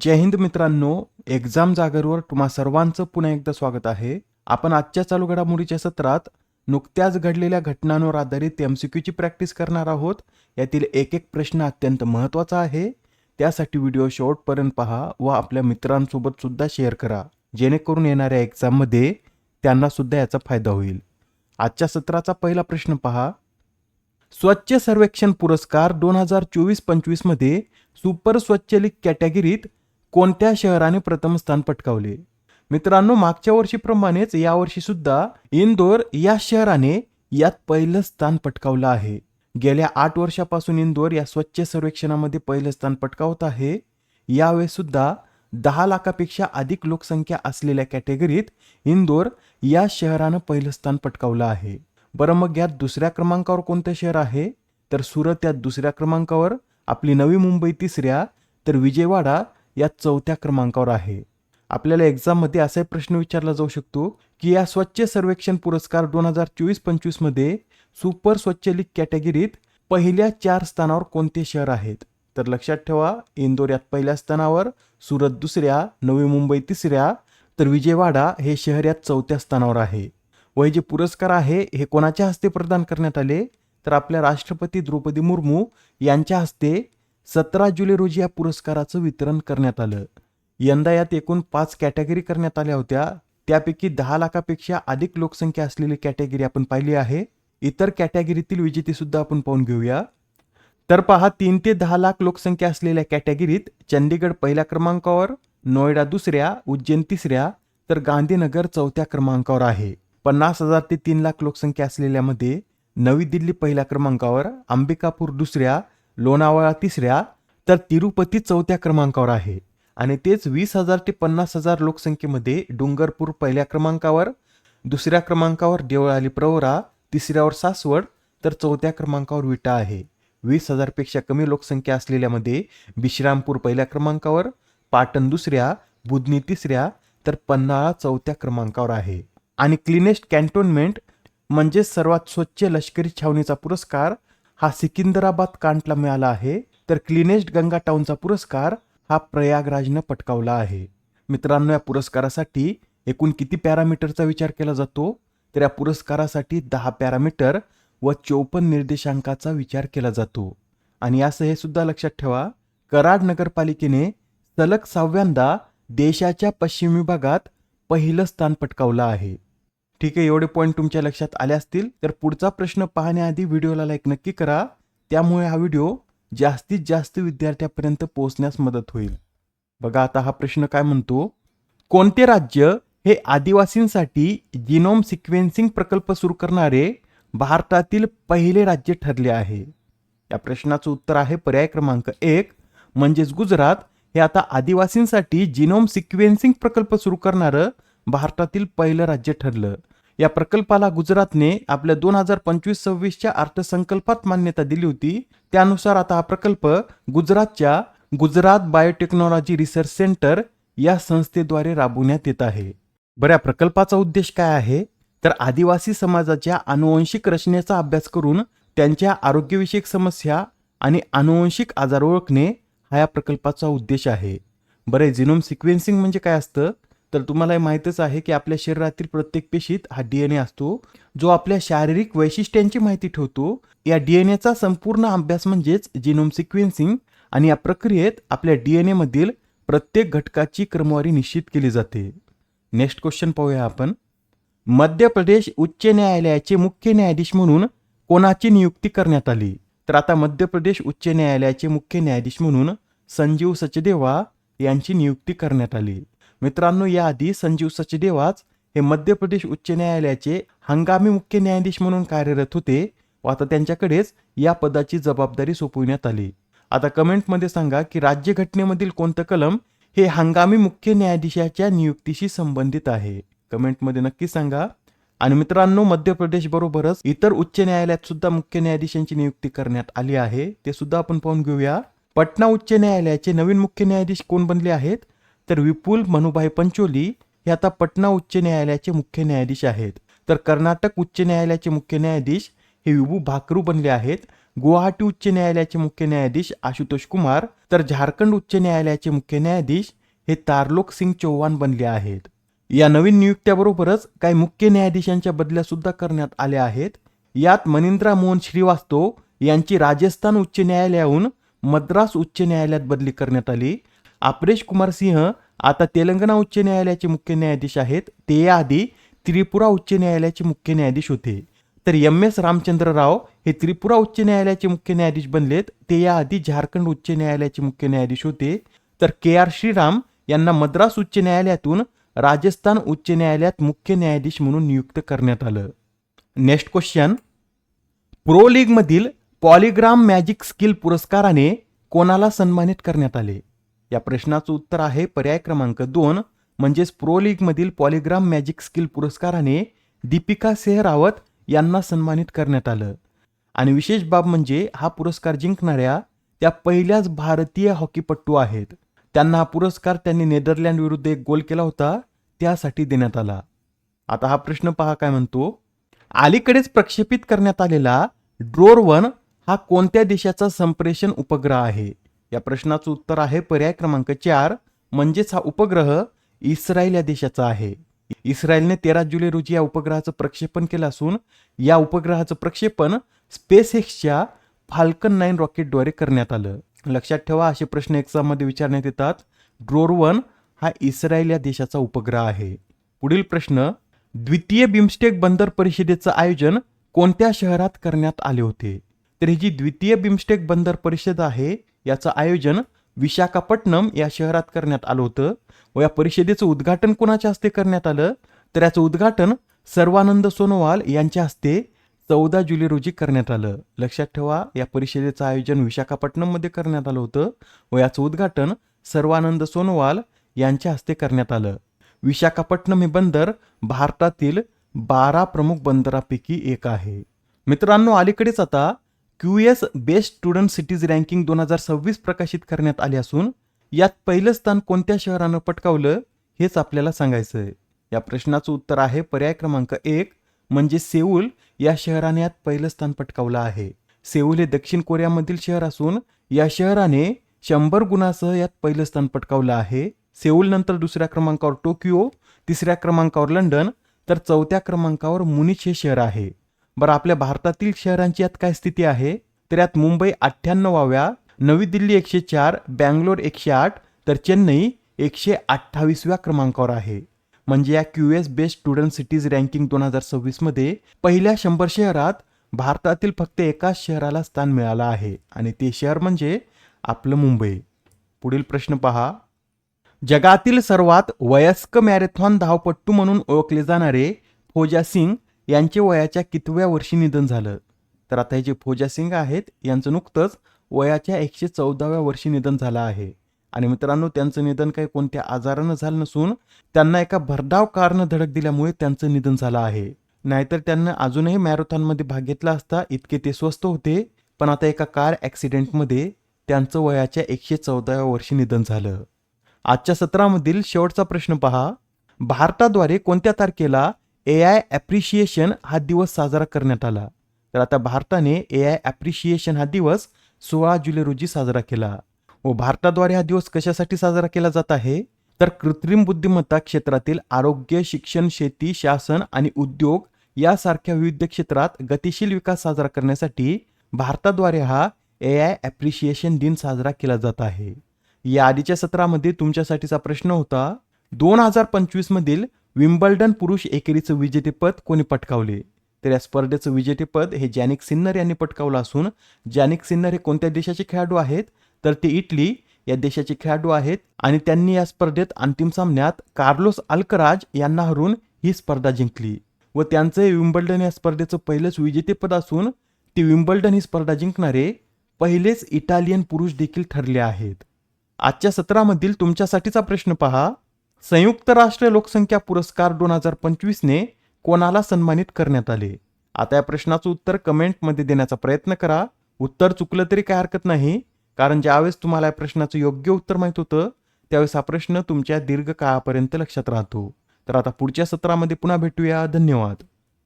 जय हिंद मित्रांनो एक्झाम जागरवर तुम्हा सर्वांचं पुन्हा एकदा स्वागत आहे. आपण आजच्या चालू घडामोडीच्या सत्रात नुकत्याच घडलेल्या घटनांवर आधारित एम सी क्यूची प्रॅक्टिस करणार आहोत. यातील एक एक प्रश्न अत्यंत महत्त्वाचा आहे. त्यासाठी व्हिडिओ शेवटपर्यंत पहा व आपल्या मित्रांसोबत सुद्धा शेअर करा. जेणेकरून येणाऱ्या एक्झाममध्ये त्यांना सुद्धा याचा फायदा होईल. आजच्या सत्राचा पहिला प्रश्न पहा. स्वच्छ सर्वेक्षण पुरस्कार दोन हजार चोवीस पंचवीसमध्ये सुपर स्वच्छ लीग कॅटेगरीत कोणत्या शहराने प्रथम स्थान पटकावले? मित्रांनो मागच्या वर्षीप्रमाणेच यावर्षी सुद्धा इंदोर या शहराने यात पहिलं स्थान पटकावलं आहे. गेल्या आठ वर्षापासून इंदोर या स्वच्छ सर्वेक्षणामध्ये पहिलं स्थान पटकावत आहे. यावेळेस सुद्धा दहा लाखापेक्षा अधिक लोकसंख्या असलेल्या कॅटेगरीत इंदोर या शहरानं पहिलं स्थान पटकावलं आहे. बरं मग यात दुसऱ्या क्रमांकावर कोणतं शहर आहे? तर सुरत यात दुसऱ्या क्रमांकावर आपली नवी मुंबई तिसऱ्या तर विजयवाडा या चौथ्या क्रमांकावर आहे. आपल्याला एक्झाममध्ये असा प्रश्न विचारला जाऊ शकतो की या स्वच्छ सर्वेक्षण पुरस्कार दोन हजार चोवीस पंचवीसमध्ये सुपर स्वच्छ लीग कॅटेगरीत पहिल्या चार स्थानावर कोणते शहर आहेत? तर लक्षात ठेवा इंदोर यात पहिल्या स्थानावर सुरत दुसऱ्या नवी मुंबई तिसऱ्या तर विजयवाडा हे शहर यात चौथ्या स्थानावर आहे. व हे जे पुरस्कार आहे हे कोणाच्या हस्ते प्रदान करण्यात आले? तर आपल्या राष्ट्रपती द्रौपदी मुर्मू यांच्या हस्ते सतरा जुलै रोजी या पुरस्काराचं वितरण करण्यात आलं. यंदा यात एकूण पाच कॅटेगरी करण्यात आल्या होत्या. त्यापैकी दहा लाखापेक्षा अधिक लोकसंख्या असलेली कॅटेगरी आपण पाहिली आहे. इतर कॅटेगरीतील विजेतीसुद्धा आपण पाहून घेऊया. तर पहा तीन ते दहा लाख लोकसंख्या असलेल्या कॅटेगरीत चंदीगड पहिल्या क्रमांकावर नोएडा दुसऱ्या उज्जैन तिसऱ्या तर गांधीनगर चौथ्या क्रमांकावर आहे. पन्नास हजार ते तीन लाख लोकसंख्या असलेल्यामध्ये नवी दिल्ली पहिल्या क्रमांकावर अंबिकापूर दुसऱ्या लोणावळा तिसऱ्या तर तिरुपती चौथ्या क्रमांकावर आहे. आणि तेच वीस हजार ते पन्नास हजार लोकसंख्येमध्ये डुंगरपूर पहिल्या क्रमांकावर दुसऱ्या क्रमांकावर देवळाली प्रवरा तिसऱ्यावर सासवड तर चौथ्या क्रमांकावर विटा आहे. वीस हजारपेक्षा कमी लोकसंख्या असलेल्यामध्ये विश्रामपूर पहिल्या क्रमांकावर पाटण दुसऱ्या बुधनी तिसऱ्या तर पन्हाळा चौथ्या क्रमांकावर आहे. आणि क्लिनेस्ट कॅन्टोन्मेंट म्हणजे सर्वात स्वच्छ लष्करी छावणीचा पुरस्कार हा सिकिंदराबाद कांटला मिळाला आहे तर क्लिनेस्ट गंगा टाऊनचा पुरस्कार हा प्रयागराजनं पटकावला आहे. मित्रांनो या पुरस्कारासाठी एकूण किती पॅरामीटरचा विचार केला जातो? तर या पुरस्कारासाठी दहा पॅरामीटर व चौपन्न निर्देशांकाचा विचार केला जातो. आणि असं हे सुद्धा लक्षात ठेवा कराड नगरपालिकेने सलग सहाव्यांदा देशाच्या पश्चिम विभागात पहिलं स्थान पटकावलं आहे. ठीक आहे एवढे पॉईंट तुमच्या लक्षात आले असतील तर पुढचा प्रश्न पाहण्याआधी व्हिडिओला लाईक नक्की करा. त्यामुळे हा व्हिडिओ जास्तीत जास्त विद्यार्थ्यापर्यंत पोहोचण्यास मदत होईल. बघा आता हा प्रश्न काय म्हणतो? कोणते राज्य हे आदिवासींसाठी जिनोम सिक्वेन्सिंग प्रकल्प सुरू करणारे भारतातील पहिले राज्य ठरले आहे? या प्रश्नाचं उत्तर आहे पर्याय क्रमांक एक म्हणजेच गुजरात. हे आता आदिवासींसाठी जिनोम सिक्वेन्सिंग प्रकल्प सुरू करणारं भारतातील पहिलं राज्य ठरलं. या प्रकल्पाला गुजरातने आपल्या दोन हजार पंचवीस सव्वीसच्या अर्थसंकल्पात मान्यता दिली होती. त्यानुसार आता हा प्रकल्प गुजरातच्या गुजरात बायोटेक्नॉलॉजी रिसर्च सेंटर या संस्थेद्वारे राबवण्यात येत आहे. बऱ्या प्रकल्पाचा उद्देश काय आहे? तर आदिवासी समाजाच्या अनुवंशिक रचनेचा अभ्यास करून त्यांच्या आरोग्यविषयक समस्या आणि अनुवंशिक आजार ओळखणे हा या प्रकल्पाचा उद्देश आहे. बरे जिनोम सिक्वेन्सिंग म्हणजे काय असतं? तर तुम्हाला हे माहीतच आहे की आपल्या शरीरातील प्रत्येक पेशीत हा डी एन ए असतो जो आपल्या शारीरिक वैशिष्ट्यांची माहिती ठेवतो. या डी एन एचा संपूर्ण अभ्यास म्हणजेच जिनोम सिक्वेन्सिंग आणि या प्रक्रियेत आपल्या डी एन एमधील प्रत्येक घटकाची क्रमवारी निश्चित केली जाते. नेक्स्ट क्वेश्चन पाहूया आपण. मध्य प्रदेश उच्च न्यायालयाचे मुख्य न्यायाधीश म्हणून कोणाची नियुक्ती करण्यात आली? तर आता मध्य प्रदेश उच्च न्यायालयाचे मुख्य न्यायाधीश म्हणून संजीव सचदेवा यांची नियुक्ती करण्यात आली. मित्रांनो याआधी संजीव सचदेवाच हे मध्य प्रदेश उच्च न्यायालयाचे हंगामी मुख्य न्यायाधीश म्हणून कार्यरत होते व आता त्यांच्याकडेच या पदाची जबाबदारी सोपविण्यात आली. आता कमेंटमध्ये सांगा की राज्यघटनेमधील कोणतं कलम हे हंगामी मुख्य न्यायाधीशाच्या नियुक्तीशी संबंधित आहे? कमेंटमध्ये नक्की सांगा. आणि मित्रांनो मध्य प्रदेश बरोबरच इतर उच्च न्यायालयात सुद्धा मुख्य न्यायाधीशांची नियुक्ती करण्यात आली आहे. ते सुद्धा आपण पाहून घेऊया. पटना उच्च न्यायालयाचे नवीन मुख्य न्यायाधीश कोण बनले आहेत? तर विपुल मनुभाई पंचोली हे आता पटना उच्च न्यायालयाचे मुख्य न्यायाधीश आहेत. तर कर्नाटक उच्च न्यायालयाचे मुख्य न्यायाधीश हे विभू भाकरू बनले आहेत. गुवाहाटी उच्च न्यायालयाचे मुख्य न्यायाधीश आशुतोष कुमार तर झारखंड उच्च न्यायालयाचे मुख्य न्यायाधीश हे तारलोक सिंग चौहान बनले आहेत. या नवीन नियुक्त्याबरोबरच काही मुख्य न्यायाधीशांच्या बदल्या सुद्धा करण्यात आल्या आहेत. यात मनिंद्रा मोहन श्रीवास्तव यांची राजस्थान उच्च न्यायालयाहून मद्रास उच्च न्यायालयात बदली करण्यात आली. अपरेश कुमार सिंह आता तेलंगणा उच्च न्यायालयाचे मुख्य न्यायाधीश आहेत. ते याआधी त्रिपुरा उच्च न्यायालयाचे मुख्य न्यायाधीश होते. तर एम एस रामचंद्र राव हे त्रिपुरा उच्च न्यायालयाचे मुख्य न्यायाधीश बनलेत. ते याआधी झारखंड उच्च न्यायालयाचे मुख्य न्यायाधीश होते. तर के आर श्रीराम यांना मद्रास उच्च न्यायालयातून राजस्थान उच्च न्यायालयात मुख्य न्यायाधीश म्हणून नियुक्त करण्यात आलं. Next question. प्रो लीगमधील पॉलिग्राम मॅजिक स्किल पुरस्काराने कोणाला सन्मानित करण्यात आले? या प्रश्नाचं उत्तर आहे पर्याय क्रमांक दोन म्हणजेच प्रो लीगमधील पॉलिग्राम मॅजिक स्किल पुरस्काराने दीपिका सेहरावत यांना सन्मानित करण्यात आलं. आणि विशेष बाब म्हणजे हा पुरस्कार जिंकणाऱ्या त्या पहिल्याच भारतीय हॉकीपटू आहेत. त्यांना हा पुरस्कार त्यांनी नेदरलँड विरुद्ध एक गोल केला होता त्यासाठी देण्यात आला. आता हा प्रश्न पहा काय म्हणतो. अलीकडेच प्रक्षेपित करण्यात आलेला ड्रोर वन हा कोणत्या देशाचा संप्रेषण उपग्रह आहे? या प्रश्नाचं उत्तर आहे पर्याय क्रमांक चार म्हणजेच हा उपग्रह इस्रायल या देशाचा आहे. इस्रायलने तेरा जुलै रोजी या उपग्रहाचं प्रक्षेपण केलं असून या उपग्रहाचं प्रक्षेपण स्पेस एक्सच्या फाल्कन नाईन रॉकेटद्वारे करण्यात आलं. लक्षात ठेवा असे प्रश्न एक्झाममध्ये विचारण्यात येतात. ड्रोर वन हा इस्रायल या देशाचा उपग्रह आहे. पुढील प्रश्न द्वितीय बिमस्टेक बंदर परिषदेचं आयोजन कोणत्या शहरात करण्यात आले होते? तर ही जी द्वितीय बिमस्टेक बंदर परिषद आहे याचं आयोजन विशाखापट्टणम या शहरात करण्यात आलं होतं व या परिषदेचं उद्घाटन कोणाच्या हस्ते करण्यात आलं? तर याचं उद्घाटन सर्वानंद सोनोवाल यांच्या हस्ते चौदा जुलै रोजी करण्यात आलं. लक्षात ठेवा या परिषदेचं आयोजन विशाखापट्टणममध्ये करण्यात आलं होतं व याचं उद्घाटन सर्वानंद सोनोवाल यांच्या हस्ते करण्यात आलं. विशाखापट्टणम हे बंदर भारतातील बारा प्रमुख बंदरापैकी एक आहे. मित्रांनो अलीकडेच आता Q S best student cities ranking दोन हजार सव्वीस प्रकाशित करण्यात आली असून यात पहिलं स्थान कोणत्या शहरानं पटकावलं हेच आपल्याला सांगायचं आहे या प्रश्नाचं उत्तर आहे पर्याय क्रमांक एक म्हणजे सेऊल या शहराने यात पहिलं स्थान पटकावलं आहे. सेऊल हे दक्षिण कोरियामधील शहर असून या शहराने शंभर गुणासह यात पहिलं स्थान पटकावलं आहे. सेऊल नंतर दुसऱ्या क्रमांकावर टोकियो तिसऱ्या क्रमांकावर लंडन तर चौथ्या क्रमांकावर मुनिच हे शहर आहे. बरं आपल्या भारतातील शहरांची यात काय स्थिती आहे? तर यात मुंबई अठ्ठ्याण्णवाव्या नवी दिल्ली एकशे चार बँगलोर एकशे आठ तर चेन्नई एकशे अठ्ठावीसव्या क्रमांकावर आहे. म्हणजे या Q S best student cities ranking दोन हजार सव्वीसमध्ये पहिल्या शंभर शहरात भारतातील फक्त एकाच शहराला स्थान मिळालं आहे. आणि ते शहर म्हणजे आपलं मुंबई. पुढील प्रश्न पहा. जगातील सर्वात वयस्क मॅरेथॉन धावपट्टू म्हणून ओळखले जाणारे फौजा सिंग यांचे वयाच्या कितव्या वर्षी निधन झालं? तर आता हे जे फौजा सिंग आहेत यांचं नुकतंच वयाच्या एकशे चौदाव्या वर्षी निधन झालं आहे. आणि मित्रांनो त्यांचं निधन काही कोणत्या आजारानं झालं नसून त्यांना एका भरधाव कारनं धडक दिल्यामुळे त्यांचं निधन झालं आहे. नाहीतर त्यांना अजूनही मॅरेथॉनमध्ये भाग घेतला असता इतके ते स्वस्त होते पण आता एका कार ॲक्सिडेंटमध्ये त्यांचं वयाच्या एकशे चौदाव्या वर्षी निधन झालं. आजच्या सत्रामधील शेवटचा प्रश्न पहा. भारताद्वारे कोणत्या तारखेला ए आय ॲप्रिशिएशन हा दिवस साजरा करण्यात आला. तर आता भारताने ए आय ॲप्रिशिएशन हा दिवस सोळा जुलै रोजी साजरा केला. व भारताद्वारे हा दिवस कशासाठी साजरा केला जात आहे? तर कृत्रिम बुद्धिमत्ता क्षेत्रातील आरोग्य शिक्षण शेती शासन आणि उद्योग यासारख्या विविध क्षेत्रात गतिशील विकास साजरा करण्यासाठी भारताद्वारे हा ए आय ॲप्रिशिएशन दिन साजरा केला जात आहे. या आधीच्या सत्रामध्ये तुमच्यासाठीचा प्रश्न होता दोन हजार पंचवीस मधील विम्बल्डन पुरुष एकेरीचं विजेतेपद कोणी पटकावले? तर या स्पर्धेचं विजेतेपद हे जॅनिक सिन्नर यांनी पटकावलं असून जॅनिक सिन्नर हे कोणत्या देशाचे खेळाडू आहेत? तर ते इटली या देशाचे खेळाडू आहेत आणि त्यांनी या स्पर्धेत अंतिम सामन्यात कार्लोस अल्कराज यांना हरून ही स्पर्धा जिंकली. व त्यांचं हे विम्बल्डन या स्पर्धेचं पहिलंच विजेतेपद असून ते विम्बल्डन ही स्पर्धा जिंकणारे पहिलेच इटालियन पुरुष देखील ठरले आहेत. आजच्या सत्रामधील तुमच्यासाठीचा प्रश्न पहा. संयुक्त राष्ट्र लोकसंख्या पुरस्कार दोन हजार पंचवीसने कोणाला सन्मानित करण्यात आले? आता या प्रश्नाचं उत्तर कमेंटमध्ये देण्याचा प्रयत्न करा. उत्तर चुकलं तरी काय हरकत नाही कारण ज्यावेळेस तुम्हाला या प्रश्नाचं योग्य उत्तर माहीत होतं त्यावेळेस हा प्रश्न तुमच्या दीर्घकाळापर्यंत लक्षात राहतो. तर आता पुढच्या सत्रामध्ये पुन्हा भेटूया. धन्यवाद.